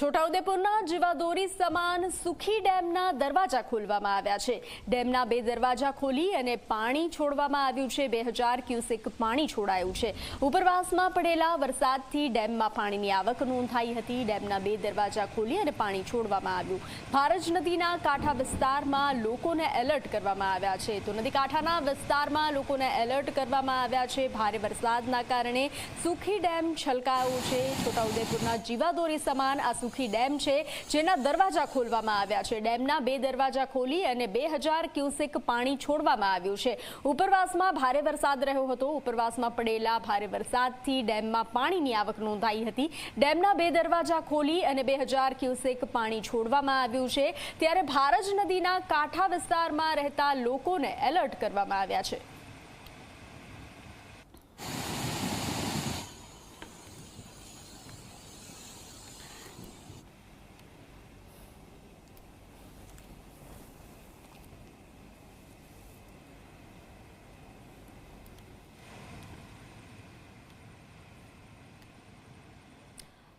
છોટાઉદેપુરના જીવાદોરી સમાન સુખી ડેમના દરવાજા ખોલવામાં આવ્યા છે. ડેમના બે દરવાજા ખોલી અને પાણી છોડવામાં આવ્યું છે. બે હજાર ક્યુસેક પાણી છોડાયું છે. ઉપરવાસમાં પડેલા વરસાદથી ડેમમાં પાણીની આવક નોંધાઈ હતી. ડેમના બે દરવાજા ખોલી અને પાણી છોડવામાં આવ્યું. ભારજ નદીના કાંઠા વિસ્તારમાં લોકોને એલર્ટ કરવામાં આવ્યા છે. તો નદી કાંઠાના વિસ્તારમાં લોકોને એલર્ટ કરવામાં આવ્યા છે. ભારે વરસાદના કારણે સુખી ડેમ છલકાયો છે. છોટાઉદેપુરના જીવાદોરી સમાન આ સુખી ડેમ છે, જેના દરવાજા ખોલવામાં આવ્યા છે. ડેમના બે દરવાજા ખોલી અને બે હજાર ક્યુસેક પાણી છોડવામાં આવ્યું છે. ઉપરવાસમાં ભારે વરસાદ રહ્યો હતો. ઉપરવાસમાં પડેલા ભારે વરસાદથી ડેમમાં પાણીની આવક નોંધાઈ હતી. ડેમના બે દરવાજા ખોલી અને બે હજાર ક્યુસેક પાણી છોડવામાં આવ્યું છે. ત્યારે ભારજ નદીના કાંઠા વિસ્તારમાં રહેતા લોકોને એલર્ટ કરવામાં આવ્યા છે.